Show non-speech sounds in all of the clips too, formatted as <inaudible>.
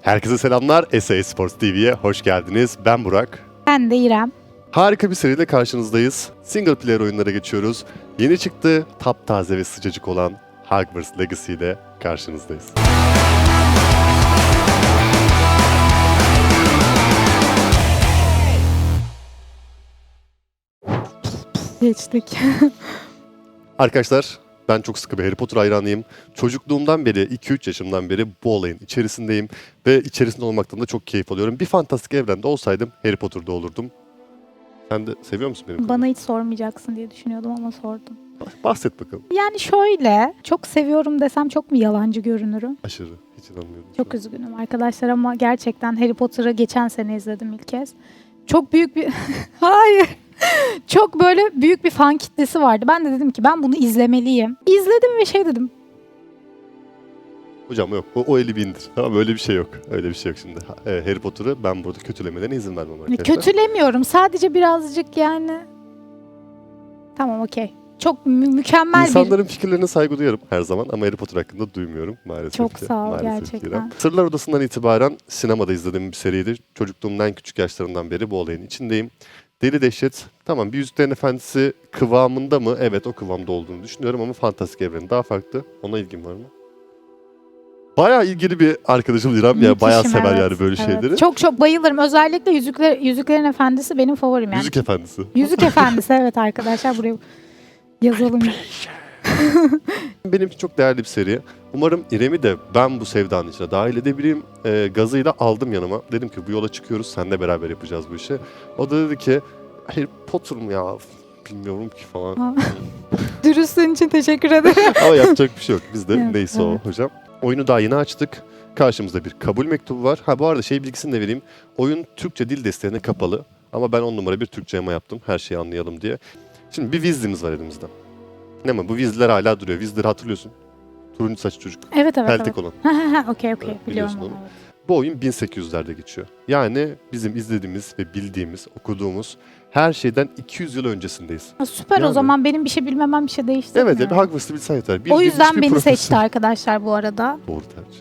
Herkese selamlar. SA Sports TV'ye hoş geldiniz. Ben Burak. Ben de İrem. Harika bir seriyle karşınızdayız. Single player oyunlara geçiyoruz. Yeni çıktı, taptaze ve sıcacık olan Hogwarts Legacy ile karşınızdayız. Geçtik. <laughs> Arkadaşlar ben çok sıkı bir Harry Potter hayranıyım. Çocukluğumdan beri, 2-3 yaşımdan beri bu olayın içerisindeyim. Ve içerisinde olmaktan da çok keyif alıyorum. Bir fantastik evrende olsaydım Harry Potter'da olurdum. Sen de seviyor musun benim? Bana hiç sormayacaksın diye düşünüyordum ama sordum. Bahset bakalım. Yani şöyle, çok seviyorum desem çok mu yalancı görünürüm? Aşırı. Hiç inanmıyorum. Çok üzgünüm arkadaşlar ama gerçekten Harry Potter'ı geçen sene izledim ilk kez. Çok büyük bir... <laughs> Hayır. Çok böyle büyük bir fan kitlesi vardı. Ben de dedim ki ben bunu izlemeliyim. İzledim ve şey dedim. Hocam yok o, o eli bindir. <laughs> Tamam öyle bir şey yok. Öyle bir şey yok şimdi. Ha, e, Harry Potter'ı ben burada kötülemelerine izin vermem arkadaşlar. Kötülemiyorum. Sadece birazcık yani... Tamam okey. Çok mü- mükemmel bir... İnsanların fikirlerine saygı duyarım her zaman ama Harry Potter hakkında duymuyorum maalesef Çok ki. sağ ol, Maalesef ki gerçekten. İrem. Sırlar Odası'ndan itibaren sinemada izlediğim bir seriydi. Çocukluğumun en küçük yaşlarından beri bu olayın içindeyim. Deli Dehşet, tamam bir Yüzüklerin Efendisi kıvamında mı? Evet o kıvamda olduğunu düşünüyorum ama fantastik evreni daha farklı. Ona ilgin var mı? Bayağı ilgili bir arkadaşım İrem ya. Bayağı sever evet, yani böyle evet. şeyleri. Çok çok bayılırım. Özellikle Yüzükler, Yüzüklerin Efendisi benim favorim yani. Yüzük Efendisi. Yüzük Efendisi evet arkadaşlar buraya yazalım. <laughs> Benim için çok değerli bir seri. Umarım İrem'i de ben bu sevdanın içine dahil edebileyim. Ee, gazıyla aldım yanıma. Dedim ki bu yola çıkıyoruz, seninle beraber yapacağız bu işi. O da dedi ki, Harry Potter mı ya? Bilmiyorum ki falan. <laughs> Dürüstlüğün için teşekkür ederim. <laughs> Ama yapacak bir şey yok. Biz de Evet, neyse evet. o hocam. Oyunu daha yeni açtık. Karşımızda bir kabul mektubu var. Ha bu arada şey bilgisini de vereyim. Oyun Türkçe dil desteğine kapalı. Ama ben on numara bir Türkçe yama yaptım. Her şeyi anlayalım diye. Şimdi bir Weasley'miz var elimizde. Ne mi? Bu Weasley'ler hala duruyor. Weasley'leri hatırlıyorsun. Turuncu saçlı çocuk. evet evet. Peltek evet. olan. <laughs> Ha ha ha okey okey Evet, biliyorum biliyorsun onu. evet. Bu oyun 1800'lerde geçiyor. Yani bizim izlediğimiz ve bildiğimiz, okuduğumuz her şeyden 200 yıl öncesindeyiz. Ha, süper o Yani. zaman benim bir şey bilmemem bir şey değiştirmiyor. Evet, bir Hogwarts'ı bilsen yeter. o Bildiğin yüzden beni profesör- seçti arkadaşlar bu arada. Doğru tercih.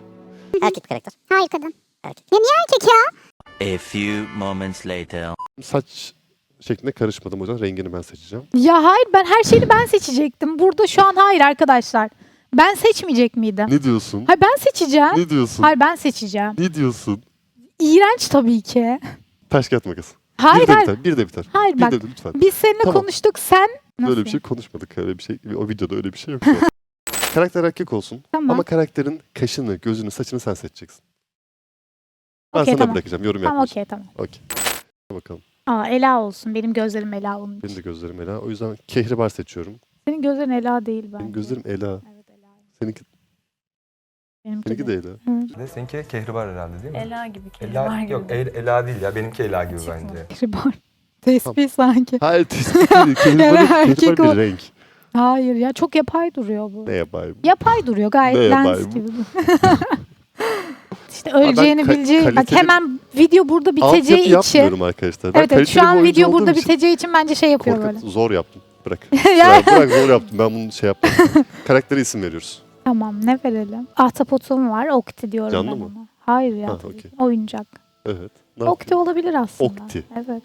Erkek karakter. Hayır kadın. Erkek. Ya niye erkek ya? A few moments later. Saç şekline karışmadım hocam. Rengini ben seçeceğim. Ya hayır ben her şeyi ben seçecektim. Burada şu an hayır arkadaşlar. Ben seçmeyecek miydim? Ne diyorsun? Hayır ben seçeceğim. Ne diyorsun? Hayır ben seçeceğim. Ne diyorsun? İğrenç tabii ki. Taş kağıt makas. Hayır bir de hayır. biter. Bir de biter. Hayır bir bak de lütfen. biz seninle Tamam. konuştuk sen. Nasıl? Böyle bir şey konuşmadık. Öyle bir şey. O videoda öyle bir şey yok. <laughs> Karakter erkek olsun. Tamam. Ama karakterin kaşını, gözünü, saçını sen seçeceksin. Ben Okey, sana tamam. bırakacağım. Yorum Tamam yapmayacağım. okey tamam. Okey. Bakalım. Aa Ela olsun. Benim gözlerim Ela onun için. Benim de gözlerim Ela. O yüzden kehribar seçiyorum. Senin gözlerin Ela değil bence. Benim gözlerim Ela. Evet Ela. Seninki, Benimki seninki de Ela. Hı. Ne seninki kehribar herhalde değil mi? Ela gibi kehribar Ela, gibi. yok El, Ela değil ya benimki Ela gibi bence. Kehribar. <laughs> Tespih sanki. Hayır tespit <laughs> değil. Kehribar, Yani erkek kehribar o- bir renk. Hayır ya çok yapay duruyor bu. Ne yapayım? Yapay duruyor gayet Ne lens yapayım? gibi. <laughs> işte öleceğini ka- bileceği. Bak kaliteli- hemen video burada biteceği Altyapı için. yapmıyorum arkadaşlar. Ben Evet, evet şu kaliteli bir an oyuncu video burada için biteceği için bence şey yapıyor korkup böyle. zor yaptım. Bırak. <laughs> Ya- Ya bırak zor yaptım. Ben bunu şey yaptım. <laughs> Karaktere isim veriyoruz. Tamam ne verelim? Ahtapotum var. Okti diyorum Canlı ben mı? ona. Hayır ya. Ha, tabii. okey. Oyuncak. Evet. Ne Okti yapayım? olabilir aslında. Okti. Evet.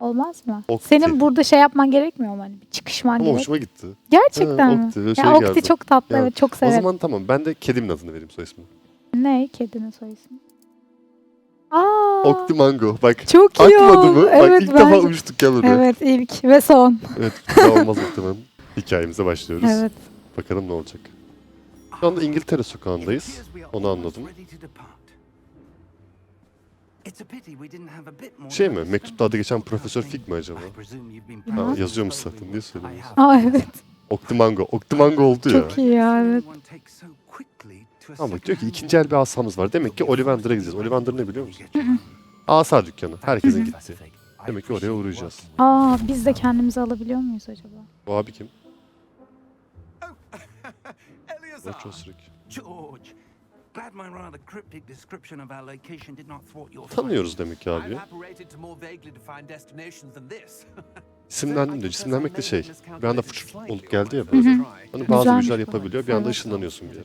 Olmaz mı? Okti. Senin burada şey yapman gerekmiyor mu? Hani bir çıkışman Ama gerek. hoşuma gitti. Gerçekten Ha, mi? Okti, Ya şey Okti geldi. çok tatlı Ya, evet çok O severim. zaman tamam. Ben de kedimin adını vereyim soy ismi. Ne? Kedinin soy ismi. Aa, Okti Mango. Bak. çok iyi Akmadı mı? Bak Evet, ilk defa bence- uçtuk gel oraya. Evet ilk ve son. Evet. Daha olmaz muhtemelen. Hikayemize başlıyoruz. Evet. Bakalım ne olacak. Şu anda İngiltere sokağındayız. Onu anladım. Şey mi? Mektupta adı geçen Profesör Fig mi acaba? Ha, yazıyormuş zaten. Niye söylemiyorsun? Aa evet. Oktimango. Oktimango oldu ya. Çok iyi ya evet. Ama bak diyor ki ikinci el bir asamız var. Demek ki Ollivander'a gideceğiz. Ollivander ne biliyor musun? Asa dükkanı. Herkesin gittiği. Demek ki oraya uğrayacağız. Aa biz de kendimizi alabiliyor muyuz acaba? Bu abi kim? Watch Osric. George, glad my rather cryptic description of our location did not thwart your Tanıyoruz demek ki abi. <laughs> İsimlendim de cisimlenmek de şey. Bir anda fıç olup geldi ya böyle. Hani bazı Güzelmiş güçler yapabiliyor. Bir anda ışınlanıyorsun bir yere.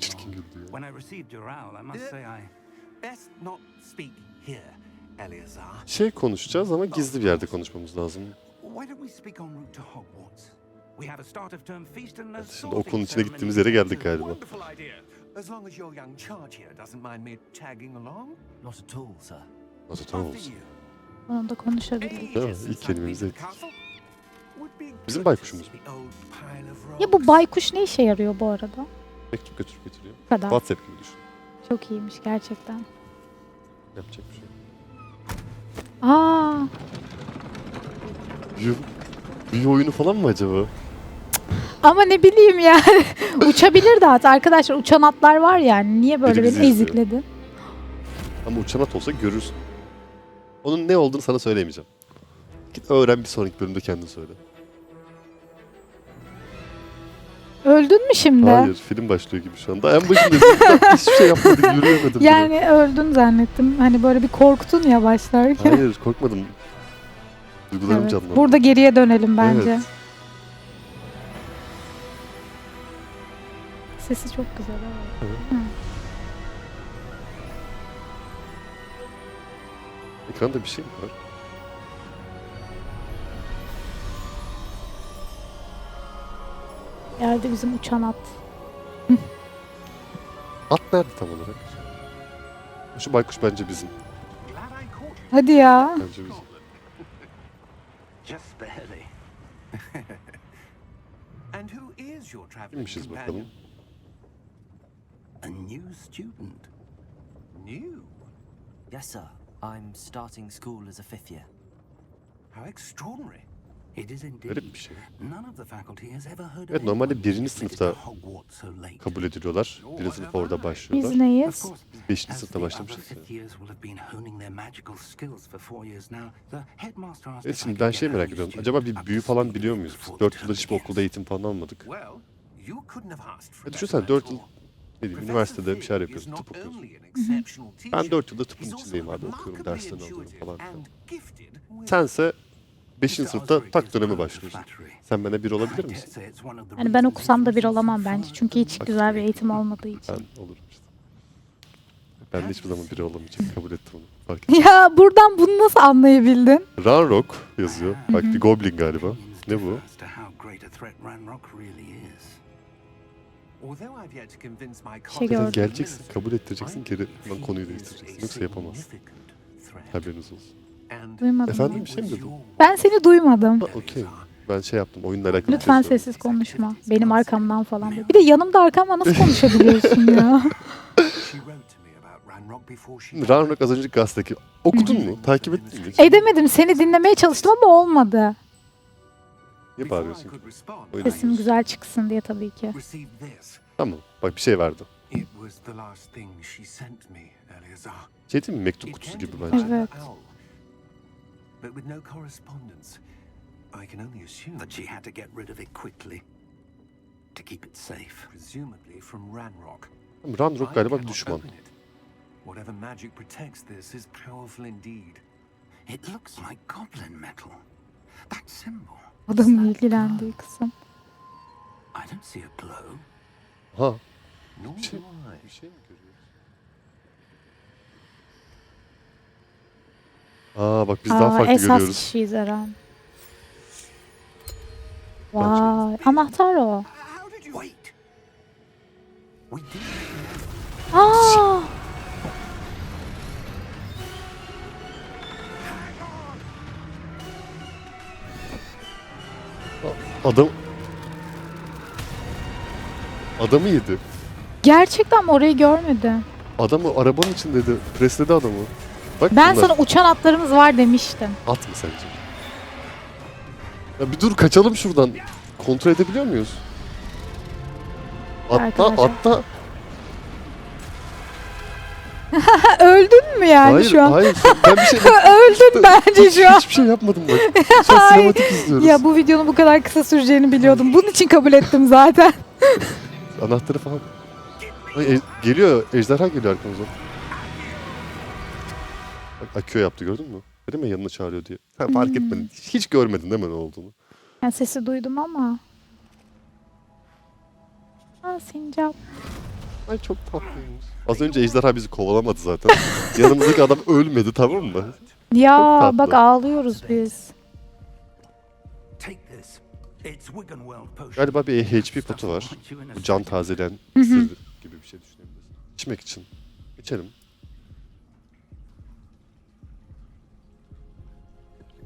Çirkin güldü ya. When I received your owl, I must say I Best not speak here, Eleazar. Şey konuşacağız ama gizli bir yerde konuşmamız lazım. Why don't we speak en route to Hogwarts? We have a start of term feast and a Evet, şimdi okulun içine gittiğimiz yere geldik galiba. Wonderful idea. As long as your young charge here doesn't mind me tagging along. Not at all, sir. Nasıl tamam olsun. Onu da konuşabildik. Değil mi? İlk kelimemizi ettik. Bizim baykuşumuz. of Ya bu baykuş ne işe yarıyor bu arada? Mektup götürüp getiriyor. Bu kadar. WhatsApp gibi düşün. Çok iyiymiş gerçekten. Yapacak bir şey. yok. Aa, Büyü, büyü oyunu falan mı acaba? ama ne bileyim yani. <laughs> Uçabilir de hatta arkadaşlar uçan atlar var yani. Niye böyle Biri bizi beni izliyor. ezikledin? Ama uçan at olsa görürsün. Onun ne olduğunu sana söylemeyeceğim. Git öğren bir sonraki bölümde kendin söyle. Öldün mü şimdi? Hayır film başlıyor gibi şu anda. En başında hiçbir şey yapmadık yürüyemedim bile. Yani öldün zannettim. Hani böyle bir korktun ya başlarken. Hayır korkmadım. Duygularım Evet. canlandı. Burada geriye dönelim bence. Evet. Sesi çok güzel. Evet. Hı. Ekranda bir şey mi var? Geldi bizim uçan at. <laughs> At nerede tam olarak? Şu baykuş bence bizim. Hadi ya. Bence bizim. Just barely. <laughs> And who is your traveling Kimmişiz bakalım. companion? A new student. New. Yes, sir. I'm starting school as a fifth year. How extraordinary. It is indeed. Garip bir şey. None of the faculty has ever heard Evet, of normalde birinci sınıfta to Hogwarts so late. Kabul ediliyorlar. Birinci sınıf orada Biz başlıyorlar. neyiz? Of course, Beşinci sınıfta başlamışız ya. fifth years will have been honing their magical skills for four years now, the headmaster asked Evet şimdi ben şey merak ediyorum. Acaba bir büyü falan biliyor muyuz? before the 4 term yılda hiçbir okulda eğitim falan almadık. Ya düşünsene 4 yıl Professor üniversitede bir şeyler is tıp not okuyorsun. only an exceptional Ben teacher, 4 yılda tıpın içindeyim abi. Okuyorum, derslerini alıyorum falan filan. and gifted with- Sense 5. Mr. sınıfta tak dönemi başlıyorsun. Sen bana bir olabilir misin? say it's one of the Hani ben reasons okusam da bir olamam bence. Çünkü hiç the güzel bir eğitim olmadığı için. Ben olurum işte. Ben de hiçbir zaman biri olamayacağım. Kabul ettim onu. Fark <laughs> ettim. Ya buradan bunu nasıl anlayabildin? Ranrock yazıyor. Bak bir goblin galiba. Ne bu? Şey gördüm. Sen geleceksin, kabul ettireceksin, geri lan konuyu is değiştireceksin. Yoksa yapamaz. Haberiniz olsun. Duymadım. Efendim? bir şey mi dedin? Ben seni duymadım. Ha, okey. Ben şey yaptım, oyunla alakalı bir Lütfen şey söyledim. sessiz konuşma. Benim arkamdan falan. Bir de yanımda arkamdan nasıl konuşabiliyorsun ya? <laughs> Ranrock az önce gazeteki. Okudun mu? Takip ettin mi? hiç? Edemedim. Seni dinlemeye çalıştım ama olmadı. Niye bağırıyorsun ki? Oyun Sesim güzel çıksın diye tabii ki. Tamam. Bak bir şey verdi. It was the last thing she sent me, Eleazar. Şey değil mi? Mektup kutusu gibi bence. Evet. But with no correspondence. I can only assume That she had to get rid of it quickly to keep it safe. presumably from Ranrock. Ranrock I galiba bir düşman. Whatever magic protects this is powerful indeed. It looks like goblin metal. That symbol. Adamın ilgilendiği kısım. I don't see a glow. Ha. Nor Bir şey, do I. bir şey mi görüyoruz? Aa bak biz daha Aa, farklı esas görüyoruz. kişiyiz Eren. Vay. Anahtar o. How did you... Wait. We did. Aa. Adam... Adamı yedi. Gerçekten mi? orayı görmedim. Adamı arabanın içindeydi. Presledi adamı. Bak Ben bunlar. sana uçan atlarımız var demiştim. At mı sence? Ya bir dur kaçalım şuradan. Kontrol edebiliyor muyuz? Atla Arkadaşlar. atla. Ha, <laughs> öldün mü yani hayır şu an? hayır. Ben bir şey <laughs> Öldün bence şu an. hiçbir şey yapmadım bak. Şu an sinematik izliyoruz. Ya bu videonun bu kadar kısa süreceğini biliyordum. Bunun için kabul ettim zaten. <laughs> Anahtarı falan. Ay, e- geliyor. Ejderha geliyor arkamızdan. Bak Akio yaptı gördün mü? Dedim ya yanına çağırıyor diye. Sen fark Hmm. etmedin. Hiç görmedin değil mi ne olduğunu? Ben sesi duydum ama. Aa sincap. Ay çok tatlıymış. Az önce ejderha bizi kovalamadı zaten. <laughs> Yanımızdaki adam ölmedi tamam mı? Ya tatlı. bak ağlıyoruz biz. Take this. It's Wiggenweld potion. Galiba bir HP potu var. Bu can tazeleyen gibi bir şey düşünebiliriz. İçmek için. İçelim.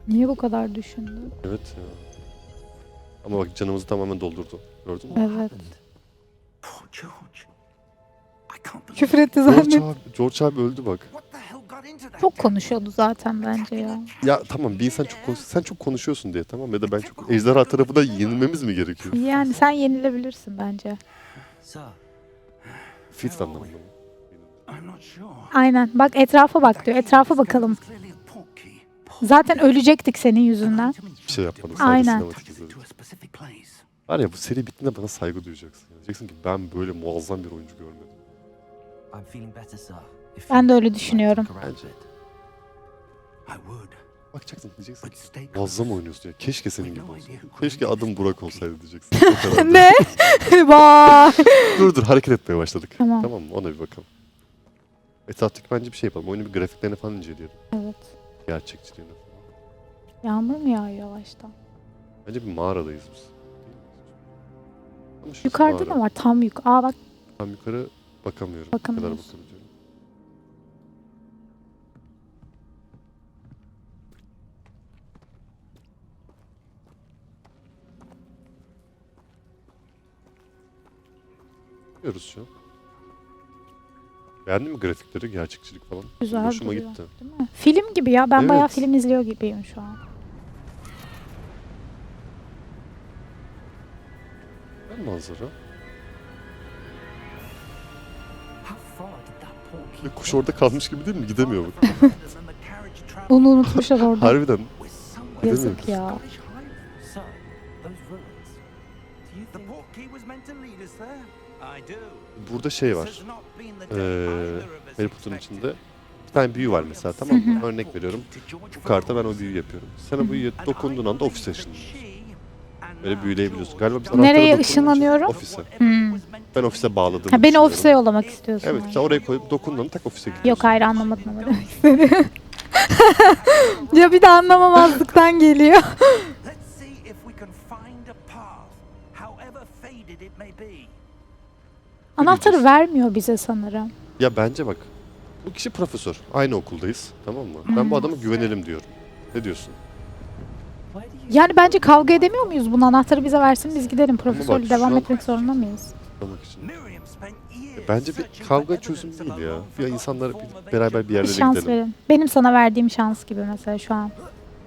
Niye bu kadar düşündün? Evet ya. Ama bak canımızı tamamen doldurdu. Gördün mü? Evet. Poor George. Küfür etti George zannet. abi, George abi öldü bak. Çok konuşuyordu zaten bence ya. Ya tamam bir insan çok konuş sen çok konuşuyorsun diye tamam ya da ben çok ejderha tarafına yenilmemiz mi gerekiyor? Yani sen yenilebilirsin bence. Fit anlamında mı? Aynen. Bak etrafa bak diyor. Etrafa bakalım. Zaten ölecektik senin yüzünden. Bir şey yapmadım sadece Aynen. sinematik izledim. Var ya bu seri bittiğinde bana saygı duyacaksın. ya. Diyeceksin ki ben böyle muazzam bir oyuncu görmedim. Ben de öyle düşünüyorum. Bakacaksın diyeceksin muazzam oynuyorsun ya. Keşke senin gibi who Keşke adım Burak olsaydı diyeceksin. O kadar. <laughs> ne? <laughs> Vay. dur dur hareket etmeye başladık. Tamam. Tamam mı? Ona bir bakalım. Etraftaki bence bir şey yapalım. Oyunun bir grafiklerini falan inceleyelim. Evet. Gerçekçiliğini falan. Yağmur mu yağıyor yavaştan? Bence bir mağaradayız biz. Ama şurası Yukarıda mağara. ne var? Tam yuk. Aa bak Tam yukarı bakamıyorum. Ne kadar bakabiliyorum. Görüyoruz şu an. Beğendin mi grafikleri, gerçekçilik falan? güzel Hoşuma duruyor. gitti. Değil mi? Film gibi ya. Ben bayağı Evet. film izliyor gibiyim şu an. Ben manzara. Ve kuş orada kalmış gibi değil mi? Gidemiyor bak. <laughs> Onu unutmuşlar orada. Harbiden. Yazık ya. Scottish Highlands. Sir, those ruins. Do you The think... portkey was meant to lead us there. I do. Burada şey var. Ee, Harry Potter'ın içinde bir tane büyü var mesela tamam mı? Örnek veriyorum. Bu karta ben o büyüyü yapıyorum. Sen o büyüye dokunduğun anda ofise ışınlanıyorsun. Böyle büyüleyebiliyorsun. Galiba biz Nereye ışınlanıyorum? Ofise. Hmm. Ben ofise bağladığımı Ha, beni ofise yollamak istiyorsun. Evet sen oraya koyup dokunduğun anda tak ofise gidiyorsun. Yok hayır anlamadım ama demek istediğimi. <laughs> ya bir de anlamamazlıktan geliyor. <laughs> Anahtarı vermiyor bize sanırım. Ya bence bak. Bu kişi profesör. Aynı okuldayız. Tamam mı? Ben bu adama güvenelim diyorum. Ne diyorsun? Yani bence kavga edemiyor muyuz? Bunun anahtarı bize versin biz gidelim. Profesörle devam etmek zorunda mıyız? İçin. Years Bence bir kavga çözüm değil ya. Ya insanlar bir- beraber bir yerlere Bir şans gidelim. verin. Benim sana verdiğim şans gibi mesela şu an.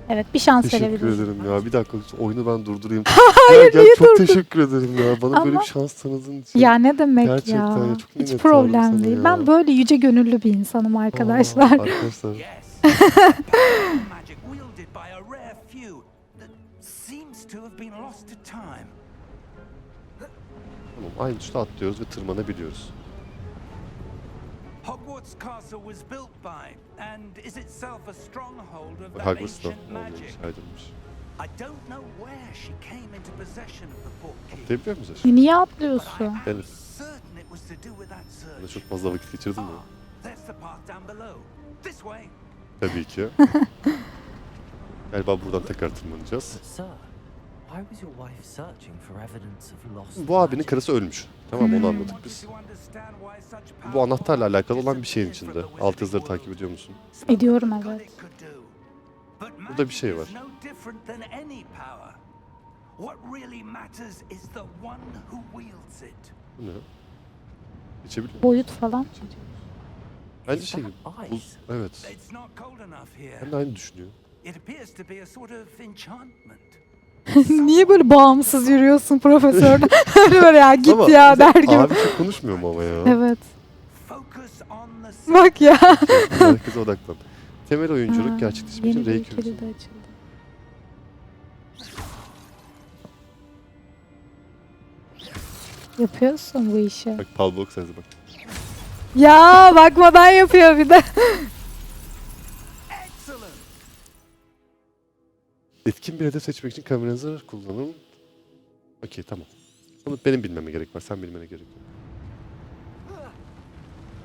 Evet bir şans Teşekkür verebiliriz. ederim ya. Bir dakika oyunu ben durdurayım. <laughs> Hayır ya, çok teşekkür ederim ya. Bana böyle Ama- bir şans tanıdığın için. Ya ne demek Gerçekten ya. ya, çok Hiç minnettarım problem sana değil. ya. Ben böyle yüce gönüllü bir insanım Aa, arkadaşlar. arkadaşlar. <laughs> to have been lost to time. Tamam aynı tuşla atlıyoruz ve tırmanabiliyoruz. Hogwarts Castle was built by and is itself a stronghold of that Hogwarts'ta ancient magic. aydınmış. I don't know where she came into possession of the portkey, Atlayabiliyor muyuz aşağı? Niye but atlıyorsun? Certain it was to do with that Burada search. çok fazla vakit geçirdim ya. Ah, there's the path down below. This way. Tabii ki. <laughs> Galiba buradan tekrar tırmanacağız. But sir, Bu abinin karısı ölmüş. Tamam onu anladık biz. Bu anahtarla alakalı olan bir şeyin içinde. Alt yazıları takip ediyor musun? Ediyorum, evet. Burada bir şey var. is no different than any power. What really matters is the one who wields it. Bu ne? Geçebiliyor muyum? Boyut falan. Bence Is şey that bu, ice? evet. Ben de aynı düşünüyorum. It appears to be a sort of enchantment. <laughs> Niye böyle bağımsız yürüyorsun profesörden? <laughs> böyle ya git Ama ya der gibi. Abi çok konuşmuyor mu ama ya? Evet. Bak ya. Herkese <laughs> odaklan. Temel Aa, oyunculuk gerçekleşmek yeni için bir R200. kilidi açıldı. Yapıyorsun bu işi. Bak Paul Box bak. Ya bakmadan yapıyor bir de. Etkin bir hedef seçmek için kameranızı kullanın. Okey tamam. Bunu benim bilmeme gerek var. Sen bilmene gerek yok.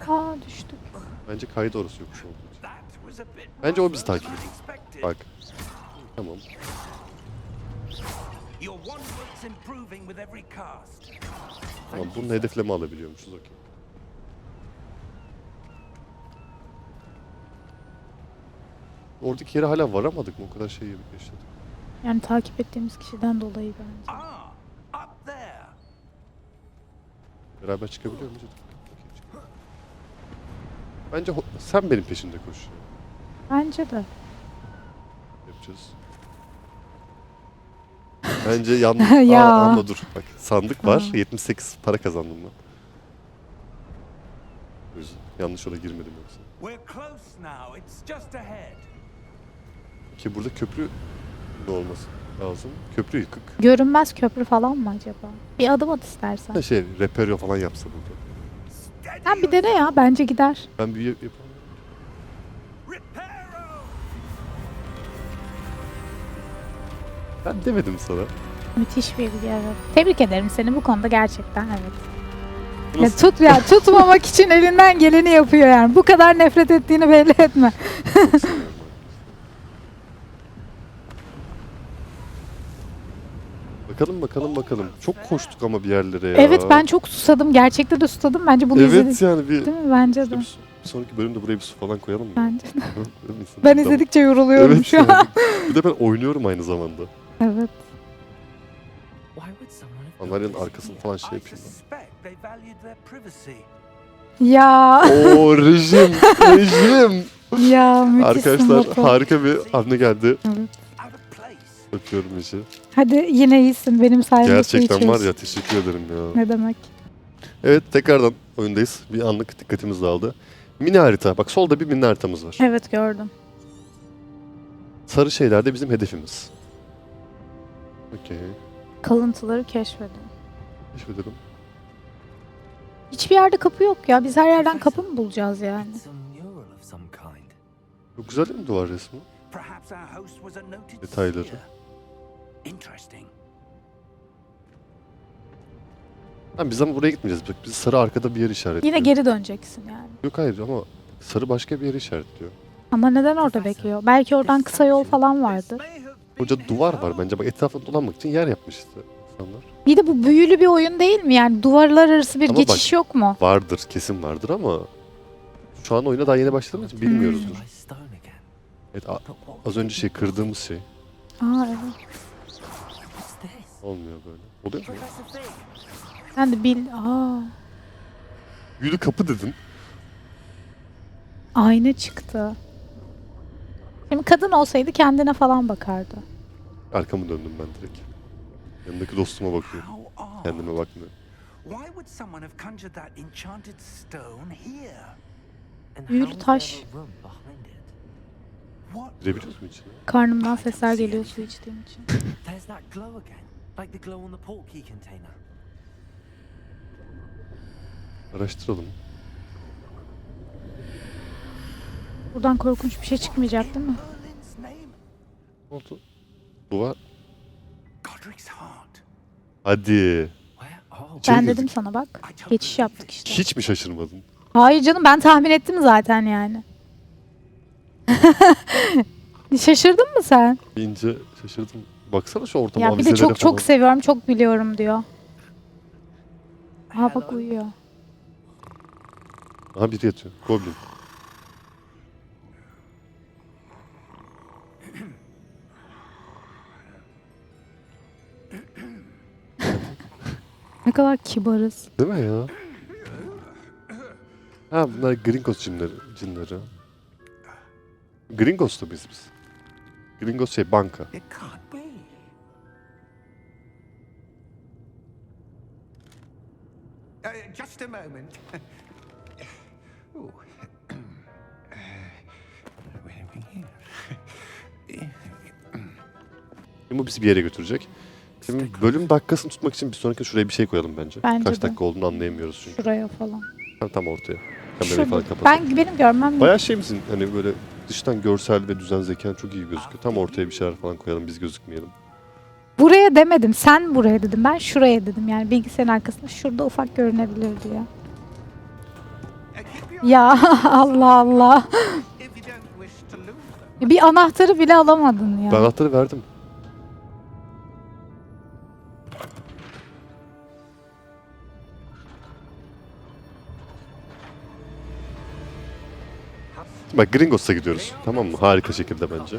Aa düştük. Bence kaydı orası yokmuş bit Bence o bizi takip ediyor. Bak. Tamam. Tamam bunun hedefleme alabiliyormuşuz okey. Oradaki yere hala varamadık mı? O kadar şey yaşadık. Yani takip ettiğimiz kişiden dolayı bence. Ah, up there. Beraber çıkabiliyor muyuz? Bence ho- sen benim peşinde koş. Bence de. Yapacağız. Bence yanlış. <laughs> Ya. Aa, ama dur bak sandık var. Ha. 78 para kazandım ben. O yüzden yanlış yola girmedim yoksa. We're close now. It's just ahead. Ki burada köprü olması lazım? Köprü yıkık. Görünmez köprü falan mı acaba? Bir adım at istersen. Şey reperyo falan yapsa burada. Sen bir dene ya bence gider. Ben bir yap- yapamam. Ben demedim sana. Müthiş bir bilgi evet. Tebrik ederim seni bu konuda gerçekten evet. Ya Nasıl? tut ya tutmamak için elinden geleni yapıyor yani. Bu kadar nefret ettiğini belli etme. <laughs> Çok seviyorum ben. Bakalım bakalım bakalım. Çok koştuk ama bir yerlere ya. Evet ben çok susadım. Gerçekte de susadım. Bence bunu izledik. Evet yani bir, Değil mi? Bence de. bir, sonraki bölümde buraya bir su falan koyalım mı? Bence de. Ben Tamam. izledikçe yoruluyorum Evet şu an. yani. Bir de ben oynuyorum aynı zamanda. evet. This arkasını falan şey I yapayım. suspect they valued their privacy. Ya Oo rejim, rejim. ya müthişsin Arkadaşlar harika bir hamle geldi. Place. Öpüyorum Eşi. Hadi yine iyisin. Benim sayemde Gerçekten var ya teşekkür ederim ya. Ne demek? Evet tekrardan oyundayız. Bir anlık dikkatimiz dağıldı. Mini harita. Bak solda bir mini haritamız var. Evet gördüm. Sarı şeyler de bizim hedefimiz. Okey. Kalıntıları keşfedin. Teşekkür ederim. Hiçbir yerde kapı yok ya. Biz her yerden kapı mı bulacağız yani? Çok güzel değil mi duvar resmi? Detayları. Interesting. Ha, biz ama buraya gitmeyeceğiz. Bak biz sarı arkada bir yer işaretliyor. Yine geri döneceksin yani. Yok hayır ama sarı başka bir yer işaretliyor. Ama neden orada bekliyor? Belki oradan kısa yol falan Koca been duvar var bence. Bak etrafında dolanmak için yer yapmış işte insanlar. Bir de bu büyülü bir oyun değil mi? Yani duvarlar arası bir Ama bak- geçiş yok mu? Vardır, kesin vardır ama şu an oyuna daha yeni başladığımız için bilmiyoruzdur. Again. Evet, a- az önce şey kırdığımız şey Aa evet. Olmuyor böyle. Oluyor mu? Sen de bil. Aa. Büyülü kapı dedin. Ayna çıktı. Şimdi kadın olsaydı kendine falan bakardı. Arkamı döndüm ben direkt. Yanındaki dostuma bakıyorum. How odd. Kendime bakmıyorum. Why would someone have conjured that enchanted stone here? And Büyülü how taş. a room behind it? What? Girebiliyor musun içine? Karnımdan sesler geliyor su içtiğim için. There's that glow again. Like the glow on the portkey container. Araştıralım. Buradan korkunç bir şey çıkmayacak değil mi? Ne oldu? Duvar. Godric's heart. Hadi. İçeri Ben girdik. dedim sana bak. Geçiş yaptık işte. Hiç mi şaşırmadın? Hayır canım ben tahmin ettim zaten yani. <laughs> Şaşırdın mı sen? İnce şaşırdım. Baksana şu ortama Ya bir de çok çok seviyorum, çok biliyorum diyor. Ha bak uyuyor. Aha biri yatıyor. Goblin. Ne kadar kibarız. Değil mi ya? Ha bunlar Gringos cinleri. cinleri. Gringos'ta biz biz. Gringos şey banka. It can't be. Uh, just a moment. <laughs> Ooh. <clears throat> Where are we here? Şimdi bu bizi bir yere götürecek. Şimdi bölüm dakikasını tutmak için bir sonraki şuraya bir şey koyalım bence. Bence Kaç de. dakika olduğunu anlayamıyoruz çünkü. Şuraya falan. Tam, tam ortaya. Kamerayı falan kapatalım. Ben benim görmem Bayağı şey misin? Hani böyle dıştan görsel ve düzen zekan çok iyi gözüküyor. Tam ortaya bir şeyler falan koyalım biz gözükmeyelim. Buraya demedim. Sen buraya dedim. Ben şuraya dedim. Yani bilgisayarın arkasında şurada ufak görünebilir diye. Ya <laughs> Allah Allah. Bir anahtarı bile alamadın ya. Ben anahtarı verdim. Bak Gringos'a gidiyoruz. Tamam mı? Harika şekilde bence.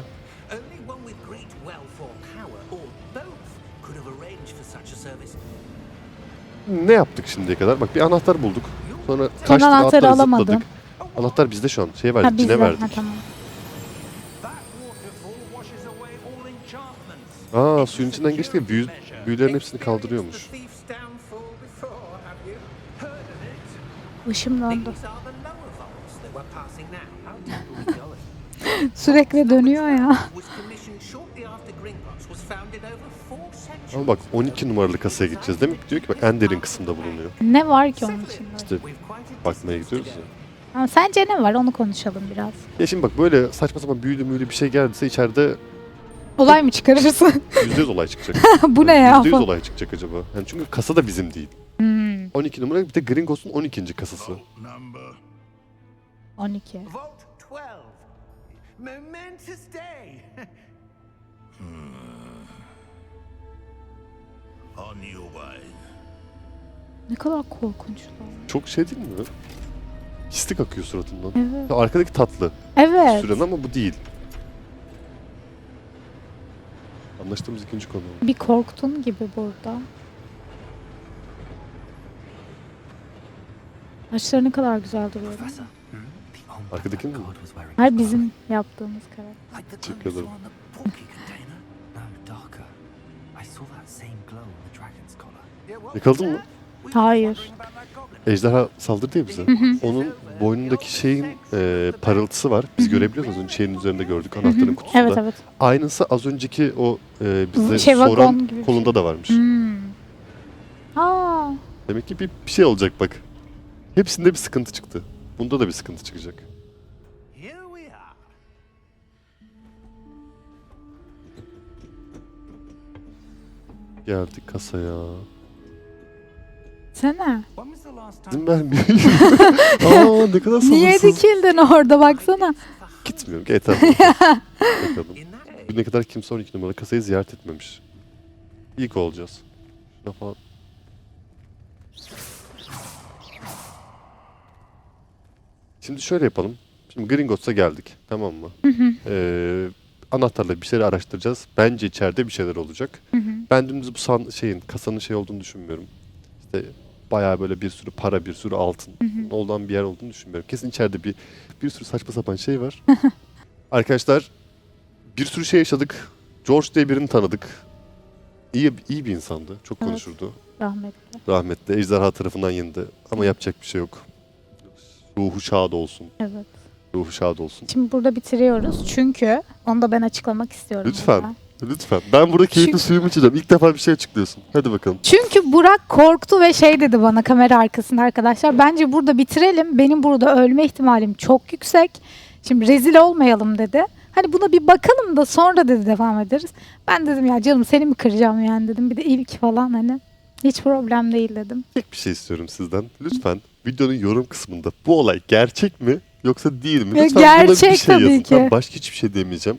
Ne yaptık şimdiye kadar? Bak bir anahtar bulduk. Sonra kaçtık anahtarı alamadın. zıpladık. Anahtar bizde şu an. Şey Ha, verdik, bizde. cine verdik. Ha, tamam. All enchantments. Aa suyun içinden geçti ya büyü, büyülerin hepsini kaldırıyormuş. The thief's downfall before, have Ama bak 12 numaralı kasaya gideceğiz değil mi? Diyor ki bak en derin kısımda bulunuyor. Ne var ki onun içinde? İşte bakmaya gidiyoruz ya. Ha, sence ne var? Onu konuşalım biraz. Ya şimdi bak böyle saçma sapan büyülü müylü bir şey geldiyse içeride Olay mı çıkarırsın? %100 olay çıkacak. <laughs> Bu ne ya? %100 olay çıkacak acaba. Yani çünkü kasa da bizim değil. Hmm, 12 numara bir de Gringos'un 12. kasası. 12. Vault 12. Momentous day. <laughs> Ne kadar korkunçlar. Çok şey değil mi? Pislik akıyor suratından. Evet. Ya arkadaki tatlı. Evet. Süren ama bu değil. Anlaştığımız ikinci konu. Bir korktun gibi burada. Saçları ne kadar güzel duruyor. değil mi? Mi? Her bizim yaptığımız karakter. Teşekkür ederim. Yakaladın mı? Hayır. Ejderha saldırdı ya bize. Onun boynundaki şeyin e, parıltısı var. Biz görebiliyoruz az önce şeyin üzerinde gördük anahtarın kutusunda. Evet evet. Aynısı az önceki o e, bize Şey, vagon soran gibi bir şey. kolunda da varmış. Hmm. Aa, Demek ki bir, bir şey olacak bak. Hepsinde bir sıkıntı çıktı. Bunda da bir sıkıntı çıkacak. Here we are. Geldik kasaya. Sene. When was the last time? Bizim ben <laughs> Aa ne kadar Niye sabırsız. dikildin orada baksana. Gitmiyorum. Gel etrafına bakalım. <laughs> Bugüne kadar kimse 12 numaralı kasayı ziyaret etmemiş. İlk olacağız. Şuna falan. Şimdi şöyle yapalım. Şimdi Gringotts'a geldik. Tamam mı? Ee, anahtarla bir şeyler araştıracağız. Bence içeride bir şeyler olacak. Ben dümdüz bu san şeyin kasanın şey olduğunu düşünmüyorum. İşte bayağı böyle bir sürü para, bir sürü altın olan bir yer olduğunu düşünmüyorum. Kesin içeride bir bir sürü saçma sapan şey var. <laughs> Arkadaşlar bir sürü şey yaşadık. George diye birini tanıdık. İyi iyi bir insandı. Çok Evet. konuşurdu. Rahmetli. Rahmetli. Ejderha tarafından yendi. Ama yapacak bir şey yok. Ruhu şad olsun. Evet. Ruhu şad olsun. Şimdi burada bitiriyoruz. Çünkü onu da ben açıklamak istiyorum. Lütfen. burada. Lütfen. Ben burada keyifli Çünkü- suyumu içeceğim. İlk defa bir şey açıklıyorsun. Hadi bakalım. Çünkü Burak korktu ve şey dedi bana kamera arkasında arkadaşlar. Bence burada bitirelim. Benim burada ölme ihtimalim çok yüksek. Şimdi rezil olmayalım dedi. Hani buna bir bakalım da sonra dedi devam ederiz. Ben dedim ya canım seni mi kıracağım yani dedim. Bir de ilk falan hani. Hiç problem değil dedim. Tek bir şey istiyorum sizden. Lütfen videonun yorum kısmında bu olay gerçek mi yoksa değil mi? Lütfen buna bir gerçek şey tabii yazın. ki. Ben başka hiçbir şey demeyeceğim.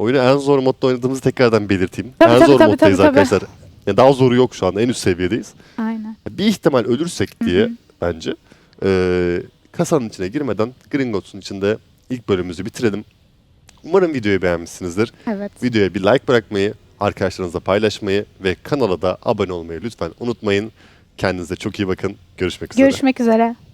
Oyunu en zor modda oynadığımızı tekrardan belirteyim. Tabii, en tabii, zor tabii, moddayız tabii, tabii. arkadaşlar. Ya daha zoru yok şu anda. En üst seviyedeyiz. Aynen. Bir ihtimal ölürsek diye bence eee, kasanın içine girmeden Gringotts'un içinde ilk bölümümüzü bitirelim. Umarım videoyu beğenmişsinizdir. Evet. Videoya bir like bırakmayı, arkadaşlarınızla paylaşmayı ve kanala da abone olmayı lütfen unutmayın. Kendinize çok iyi bakın. Görüşmek üzere. Görüşmek üzere.